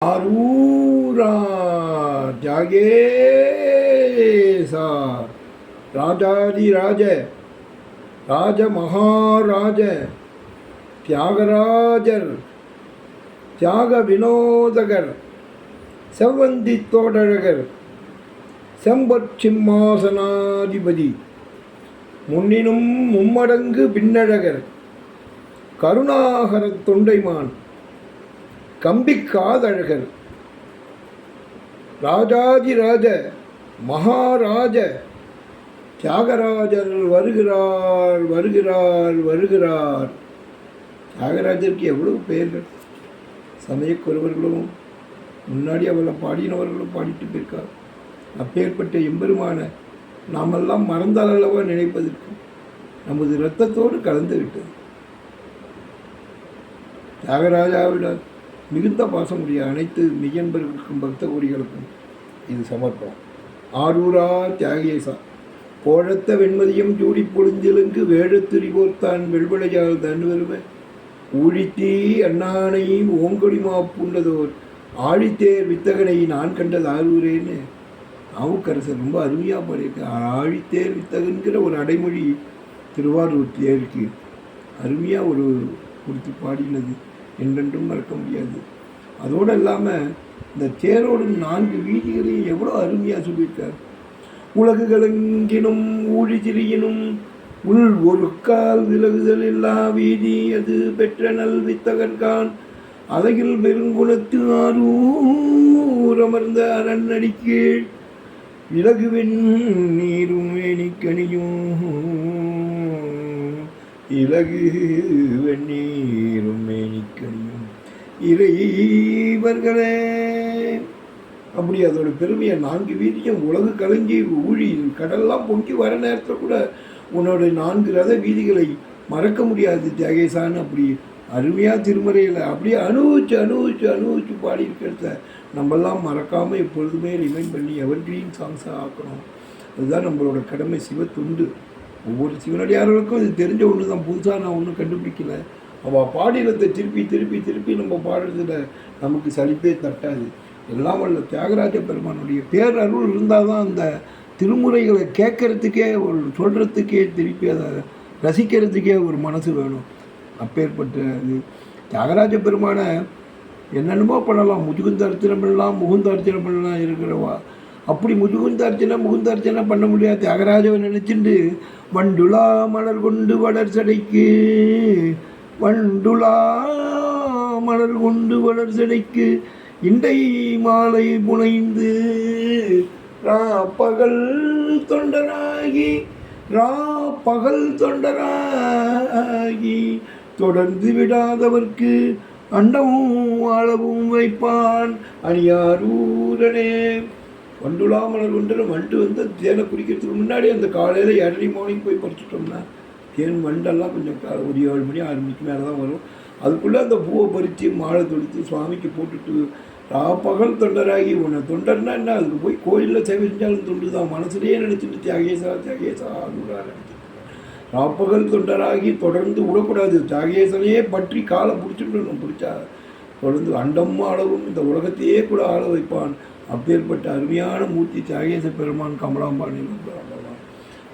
ஆரூரா ஜாகேசா ராஜாதி ராஜ ராஜ மகாராஜ தியாகராஜர் தியாக வினோதகர் செவ்வந்தி தோடழகர் செம்பற் சிம்மாசனாதிபதி முன்னினும் மும்மடங்கு பின்னழகர் கருணாகரத் தொண்டைமான் கம்பி காதழகர் ராஜாதிராஜ மகாராஜ தியாகராஜர் வருகிறார் வருகிறார் வருகிறார். தியாகராஜருக்கு எவ்வளவு பெயர்கள்? சமயக்குறவர்களும் முன்னாடி அவளை பாடினவர்களும் பாடிட்டு போயிருக்கார். அப்பேற்பட்ட எம்பெருமான நாமெல்லாம் மறந்தால் அல்லவா நினைப்பதற்கு? நமது இரத்தத்தோடு கலந்து விட்டது. தியாகராஜாவிடம் மிகுந்த பாசமுடைய அனைத்து மெய்யன்பர்களுக்கும் பக்த கோடிகளுக்கும் இது சமர்ப்பணம். ஆரூரா தியாகேசா. கோழத்த வெண்மதியும் ஜூடி பொழுந்திலுங்கு வேழத்துரி போர்த்தான் வெள்வளையால் தன் வருவேன் ஊழித்தீ அண்ணானை ஓங்கொடிமா பூண்டதோர். ஆழித்தேர் வித்தகனை நான் கண்டது ஆரூரேன்னு. நாவுக்கரசர் ரொம்ப அருமையாக பாடியிருக்கு. ஆழித்தேர் வித்தகன்கிற ஒரு அடைமொழி திருவாரூர் தேருக்கு அருமையாக ஒரு கொடுத்து பாடினது. என்றென்றும் மறக்க முடியாது. அதோடு இல்லாமல் இந்த தேரோடு நான்கு வீதிகளையும் எவ்வளோ அருமையாக சொல்லியிருக்கார். உலகுகளெங்கினும் ஊழிச்சிறியினும் உள் ஒரு கால் விலகுதல் இல்லா வீதி அது பெற்ற நல் வித்தகர்கான் அழகில் பெருங்குணத்து ஆரூரமர்ந்த அரண்நடி கீழ். இலகுவெண் நீரும் வேணிக்கணியும். இலகு வெந்நீரும் மேனிக்கணியும் இறைவர்களே அப்படி அதோட பெருமையை நான்கு வீதியும் உலகு கலங்கி ஊழி கடல்லாம் பொங்கி வர நேரத்தில் கூட உன்னோட நான்கு ரத வீதிகளை மறக்க முடியாது தியாகேசான்னு அப்படி அருமையாக திருமறையில் அப்படியே அனுபவிச்சு அனுபவிச்சு அனுபவிச்சு பாடியிருக்கிறத நம்மெல்லாம் மறக்காமல் எப்பொழுதுமே ரிமைண்ட் பண்ணி எவர் கிரீன் சாங்ஸாக ஆக்கணும். அதுதான் நம்மளோட கடமை சிவத்துண்டு. ஒவ்வொரு சிவனடியார்களுக்கும் இது தெரிஞ்ச ஒன்று தான் புதுசாக நான் ஒன்றும் கண்டுபிடிக்கல. அவள் பாடினத்தை திருப்பி திருப்பி திருப்பி நம்ம பாடுறதுல நமக்கு சலிப்பே தட்டாது. எல்லாம் வல்ல தியாகராஜ பெருமானுடைய பேரருள் இருந்தால் தான் அந்த திருமுறைகளை கேட்கறதுக்கே ஒரு சொல்கிறதுக்கே திருப்பி அதை ரசிக்கிறதுக்கே ஒரு மனசு வேணும். அப்பேற்பட்ட இது. தியாகராஜ பெருமானை என்னென்னமோ பண்ணலாம். முதுகுந்த அர்ச்சனை பண்ணலாம் முகுந்த அர்ச்சனை பண்ணலாம் இருக்கிறவா அப்படி முதுகுந்த அர்ச்சனை முகுந்த அர்ச்சனை பண்ண முடியாது. தியாகராஜவன் நினச்சிண்டு வண்டுலா மலர் கொண்டு வளர் சடைக்கு வண்டுலா மலர் கொண்டு வளர் சடைக்கு இண்டை மாலை புனைந்து பகல் தொண்டராகி ரா பகல் தொண்டராகி தொடர்ந்து விடாதவர்க்கு அண்டமும் அளவும் வைப்பான் அணியாரூரனே வண்டுலாமலர் கொண்டு வண்டு வந்து தேனை குடிக்கிறதுக்கு முன்னாடி அந்த காலையில் ஏர்லி மார்னிங் போய் பறிச்சிட்டோம்னா தேன் வண்டெல்லாம் கொஞ்சம் ஒரு ஏழு மணி ஆறு மணிக்கு மேலே தான் வரும். அதுக்குள்ளே அந்த பூவை பறித்து மாலை தொடுத்து சுவாமிக்கு போட்டுட்டு ராப்பகல் தொண்டராகி உன்னை தொண்டர்னா என்ன? அதுக்கு போய் கோயிலில் சேவை செஞ்சாலும் தொண்டு தான் மனசுலேயே நினச்சிட்டு தியாகேசா தியாகேசா ஆகுறா நினச்சிட்டு ராப்பகல் தொண்டராகி தொடர்ந்து விடக்கூடாது. தியாகேசனையே பற்றி காலை பிடிச்சிட்டு பிடிச்சா தொடர்ந்து அண்டமும் அளவும் இந்த உலகத்தையே கூட ஆள வைப்பான். அப்பேற்பட்ட அருமையான மூர்த்தி தியாகேச பெருமான் கமலாம்பாணி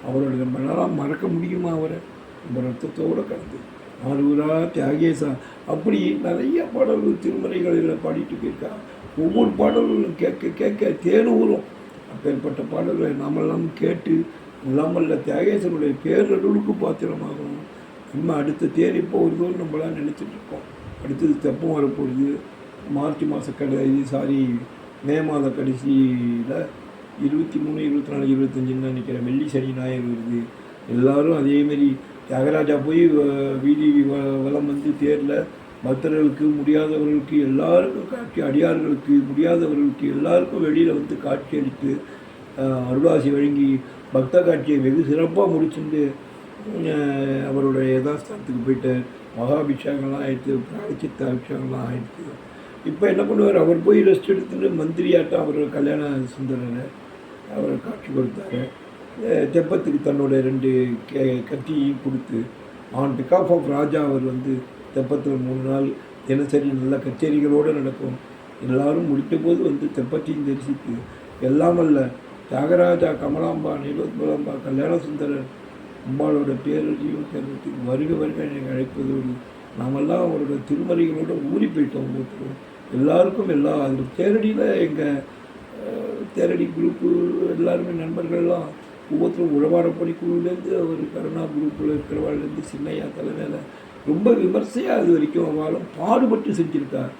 அவரோட நம்மளால் மறக்க முடியுமா அவரை? நம்ம ரத்தத்தோடு கலந்து ஆறுவரா தியாகேசா அப்படி நிறைய பாடல்கள் திருமறைகளில் பாடிட்டு போயிருக்கா. ஒவ்வொரு பாடல்களும் கேட்க கேட்க தேனூரும் அப்பேற்பட்ட பாடல்களை நாமெல்லாம் கேட்டு இல்லாமல்ல தியாகேசனுடைய பேரடலுக்கு பாத்திரமாகணும் நம்ம அடுத்த தேர் இப்போ வருதோன்னு நம்மளாம் நினச்சிட்ருக்கோம் அடுத்தது தெப்பம் வரப்போகுது. மார்ச் மாத கடை சாரி மே மாத கடைசியில் இருபத்தி மூணு இருபத்தி நாலு இருபத்தஞ்சுன்னு நினைக்கிறேன் வெள்ளி சனி ஞாயிறு வருது. எல்லோரும் அதேமாரி தியாகராஜா போய் வீதி வ- வளம் வந்து தேரில் பக்தர்களுக்கு முடியாதவர்களுக்கு எல்லாருக்கும் காட்சி அடியார்களுக்கு முடியாதவர்களுக்கு எல்லாருக்கும் வெளியில் வந்து காட்சி அளித்து அருளாசி வழங்கி பக்த காட்சியை வெகு சிறப்பாக முடிச்சுட்டு அவருடைய யதாஸ்தானத்துக்கு போயிட்டு மகாபிஷேகம்லாம் ஆயிடுத்து பிராயச்சித்த அபிஷேகம்லாம் ஆயிடுத்து. இப்போ என்ன பண்ணுவார்? அவர் போய் ரெஸ்ட் எடுத்துட்டு மந்திரியாட்டம் அவர் கல்யாண சுந்தரரை அவர் காட்சி கொடுத்தாரு. தெப்பத்துக்கு தன்னோட ரெண்டு கே கத்தியையும் கொடுத்து ஆன் பிகாஃப் ஆஃப் ராஜா அவர் வந்து தெப்பத்தில் மூணு நாள் தினசரி நல்ல கச்சேரிகளோடு நடக்கும். எல்லாரும் முடித்த போது வந்து தெப்பத்தையும் தரிசித்து எல்லாம் அல்ல தியாகராஜா கமலாம்பா நிலோத்பலாம்பா கல்யாண சுந்தரர் அம்பாளோட பேரறியும் தருணத்துக்கு வருக வருக எனக்கு அழைப்பதோடு நாமெல்லாம் அவரோட திருமறைகளோட ஊறி போயிட்டோம் ஒவ்வொருத்தரும் எல்லாருக்கும் எல்லா அந்த தேரடியில் எங்கள் தேரடி குரூப்பு எல்லாருமே நண்பர்கள்லாம் ஒவ்வொருத்தரும் உழவாடப்படி குழுலேருந்து அவர் கருணா குரூப்பில் இருக்கிறவாள்லேருந்து சின்னையா தலைமையில் ரொம்ப விமர்சையாக அது வரைக்கும் அவளும் பாடுபட்டு செஞ்சுருக்கார்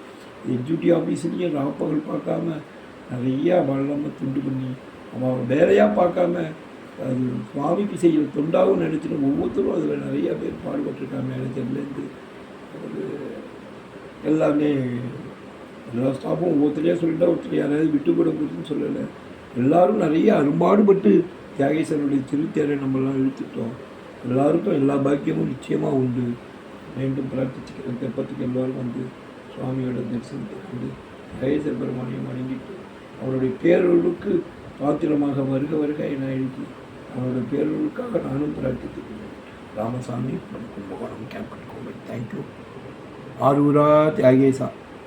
எக்ஸிக்யூட்டிவ் ஆஃபீஸ்லேயும் ராப்பகல் பார்க்காம நிறையா அவள் நம்ம துண்டு பண்ணி அவள் வேலையாக பார்க்காம அது சுவாமிக்கு செய்கிற தொண்டாகவும் நினச்சிட்டு ஒவ்வொருத்தரும் அதில் நிறைய பேர் பாடுபட்டிருக்காங்க மேனேஜர்லேருந்து அது எல்லாமே எல்லா ஸ்டாஃபும் ஒவ்வொருத்தரையாக சொல்லிட்டா ஒருத்தர் யாராவது விட்டு சொல்லலை. எல்லோரும் நிறைய அரும்பாடுபட்டு தியாகேசனுடைய திருத்தேரை நம்மளாம் இழுத்துட்டோம். எல்லாருக்கும் எல்லா பாக்கியமும் நிச்சயமாக உண்டு. மீண்டும் பிரார்த்திச்சுக்கிறேன். தெப்பத்துக்கு எல்லாரும் வந்து சுவாமியோட தரிசனத்தை வந்து தியாகேசர் பெருமானையும் வணங்கிட்டு அவருடைய பேரொருளுக்கு பாத்திரமாக வருக வருக என எழுதி அவருடைய பேரொருளுக்காக நானும் பிரார்த்தித்துக்கிறேன் ராமசாமி கும்பகோணம் கேம்பட் கோவில் தேங்க்யூ ஆரூரா தியாகேசா.